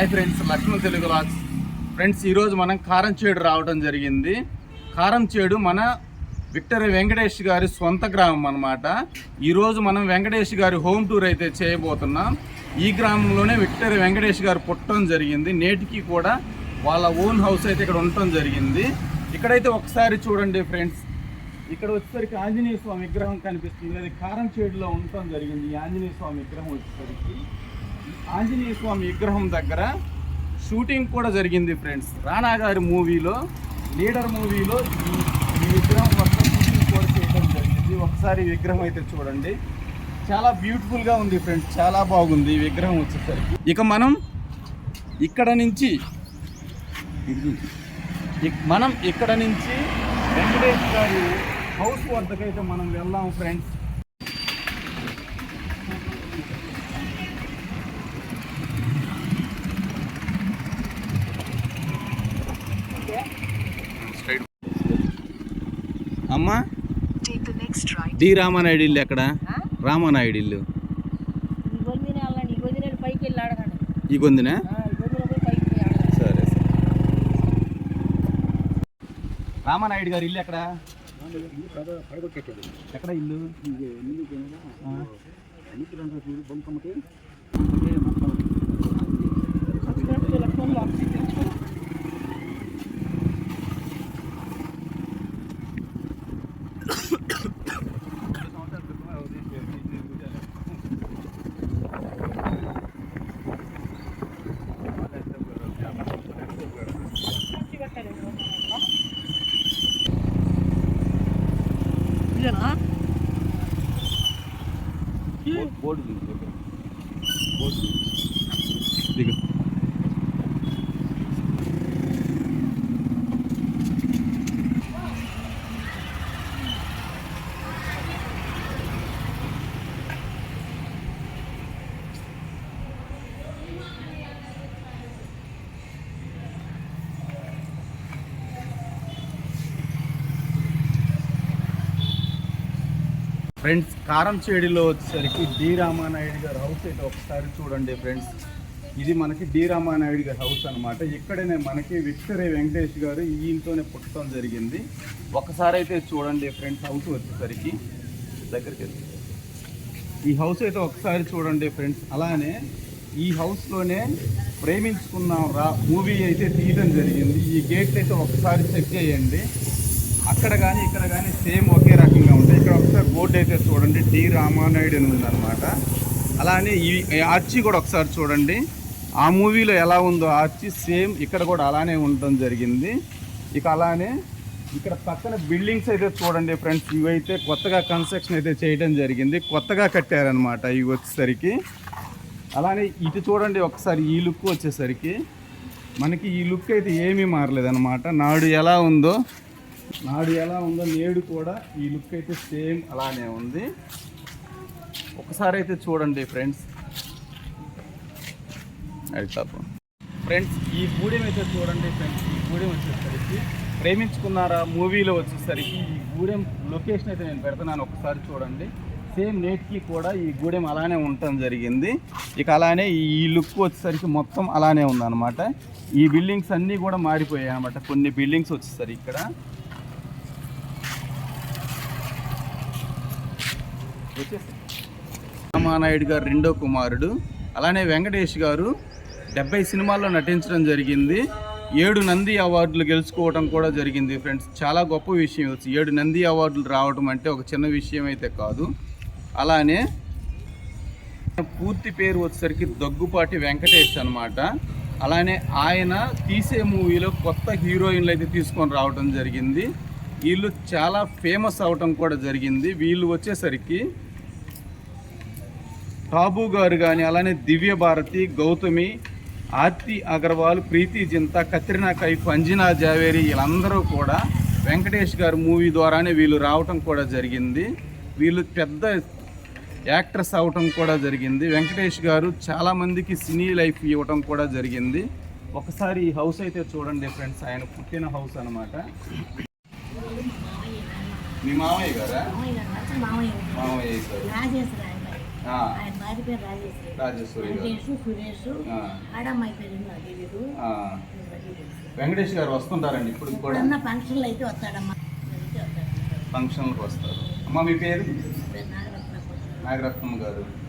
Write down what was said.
Hi friends Laxman Telugu లాక్స్. Friends ఈరోజు మనం కారం చేడు రావడం జరిగింది. కారం చేడు మన విక్టర్ వెంకటేష్ గారి సొంత గ్రామం అనమాట ఈరోజు మనం వెంకటేష్ గారి హోమ్ టూర్ అయితే చేయబోతున్నాం. ఈ గ్రామంలోనే విక్టర్ వెంకటేష్ గారు పుట్టడం జరిగింది. నేటికి కూడా వాళ్ళ ఓన్ హౌస్ అయితే ఇక్కడ ఉండటం జరిగింది. ఇక్కడైతే ఒకసారి చూడండి ఫ్రెండ్స్. ఇక్కడ వచ్చేసరికి ఆంజనేయ స్వామి విగ్రహం కనిపిస్తుంది. అది కారం చేడులో ఉండటం జరిగింది. ఆంజనేయ స్వామి విగ్రహం వచ్చేసరికి. ఆంజనేయ స్వామి విగ్రహం దగ్గర షూటింగ్ కూడా జరిగింది ఫ్రెండ్స్. రానా గారి మూవీలో లీడర్ మూవీలో ఈ విగ్రహం మొత్తం షూటింగ్ కూడా చేయడం జరిగింది. ఒకసారి విగ్రహం అయితే చూడండి. చాలా బ్యూటిఫుల్గా ఉంది ఫ్రెండ్స్. చాలా బాగుంది ఈ విగ్రహం వచ్చేసరికి. ఇక మనం ఇక్కడ నుంచి మనం ఇక్కడ నుంచి వెంకటేష్ గారి హౌస్ వద్దకైతే మనం వెళ్దాం ఫ్రెండ్స్. అమ్మా. డి రామానాయుడు ఇల్లు ఎక్కడ? రామానాయుడు ఇల్లు ఈ గొంతునే సరే సరే. రామానాయుడు గారి ఇల్లు ఎక్కడ? ఎక్కడ ఇల్లు? இல்லைண்ணா. போட்டு. போட்டு ఫ్రెండ్స్ కారం చేడిలో వచ్చేసరికి డి రామానాయుడు గారి హౌస్ అయితే ఒకసారి చూడండి ఫ్రెండ్స్. ఇది మనకి డి రామానాయుడు గారి హౌస్ అనమాట ఇక్కడనే మనకి విక్టరీ వెంకటేష్ గారు ఈయనతోనే పుట్టడం జరిగింది. ఒకసారి అయితే చూడండి ఫ్రెండ్స్ హౌస్ వచ్చేసరికి దగ్గరికి ఈ హౌస్ అయితే ఒకసారి చూడండి ఫ్రెండ్స్. అలానే ఈ హౌస్లోనే ప్రేమించుకున్నాం రా మూవీ అయితే తీయడం జరిగింది. ఈ గేట్ అయితే ఒకసారి చెక్ చేయండి. అక్కడ కానీ ఇక్కడ కానీ సేమ్ ఒకే రకంగా ఉంటాయి. ఇక్కడ ఒకసారి బోర్డు అయితే చూడండి. డి రామానాయుడు అని ఉందన్నమాట. అలానే ఈ ఈ ఆర్చి కూడా ఒకసారి చూడండి. ఆ మూవీలో ఎలా ఉందో ఆర్చి సేమ్ ఇక్కడ కూడా అలానే ఉండటం జరిగింది. ఇక అలానే ఇక్కడ పక్కన బిల్డింగ్స్ అయితే చూడండి ఫ్రెండ్స్. ఇవైతే కొత్తగా కన్స్ట్రక్షన్ అయితే చేయడం జరిగింది. కొత్తగా కట్టారనమాట ఇవి వచ్చేసరికి. అలానే ఇటు చూడండి ఒకసారి ఈ లుక్ వచ్చేసరికి. మనకి ఈ లుక్ అయితే ఏమీ మారలేదన్నమాట. నాడు ఎలా ఉందో నాడు ఎలా ఉందో నేడు కూడా ఈ లుక్ అయితే సేమ్ అలానే ఉంది. ఒకసారి అయితే చూడండి ఫ్రెండ్స్. అడితాపు ఫ్రెండ్స్ ఈ గూడెం అయితే చూడండి ఫ్రెండ్స్ ఈ గూడెం వచ్చేసరికి ప్రేమించుకున్నారా మూవీలో వచ్చేసరికి ఈ గూడెం లొకేషన్ అయితే నేను పెడుతున్నాను ఒకసారి చూడండి. సేమ్ నేటికి కూడా ఈ గూడెం అలానే ఉండటం జరిగింది. ఇక అలానే ఈ లుక్ వచ్చేసరికి మొత్తం అలానే ఉందన్నమాట. ఈ బిల్డింగ్స్ అన్నీ కూడా మారిపోయాయి అనమాట కొన్ని బిల్డింగ్స్ వచ్చేసరికి ఇక్కడ. రామానాయుడు గారు రెండో కుమారుడు అలానే వెంకటేష్ గారు డెబ్బై సినిమాల్లో నటించడం జరిగింది. ఏడు నంది అవార్డులు గెలుచుకోవడం కూడా జరిగింది ఫ్రెండ్స్. చాలా గొప్ప విషయం వచ్చి ఏడు నంది అవార్డులు రావడం అంటే ఒక చిన్న విషయం అయితే కాదు. అలానే పూర్తి పేరు వచ్చేసరికి దగ్గుపాటి వెంకటేష్ అన్నమాట. అలానే ఆయన తీసే మూవీలో కొత్త హీరోయిన్లు అయితే తీసుకొని రావడం జరిగింది. వీళ్ళు చాలా ఫేమస్ అవటం కూడా జరిగింది. వీళ్ళు వచ్చేసరికి టాబు గారు కానీ అలానే దివ్య భారతి గౌతమి ఆర్తి అగర్వాల్ ప్రీతి జింత కత్రినా కైఫ్ అంజనా జావేరి వీళ్ళందరూ కూడా వెంకటేష్ గారి మూవీ ద్వారానే వీళ్ళు రావటం కూడా జరిగింది. వీళ్ళు పెద్ద యాక్ట్రెస్ అవటం కూడా జరిగింది. వెంకటేష్ గారు చాలామందికి సినీ లైఫ్ ఇవ్వటం కూడా జరిగింది. ఒకసారి ఈ హౌస్ అయితే చూడండి ఫ్రెండ్స్ ఆయన పుట్టిన హౌస్ అన్నమాట. మీ మామయ్య గారా? మామయ్య ఆయన. భార్య పేరు రాజేశ్వరి. రాజేశ్వరి వెంకటేష్ సురేష్. ఆడమ్మాయి పేరు తెలుసు. వెంకటేష్ గారు వస్తుంటారండి ఇప్పుడు కూడా? ఫంక్షన్లు అయితే వస్తాడమ్మా. ఫంక్షన్లకు వస్తారు. అమ్మ మీ పేరు. నాగరత్నం గారు.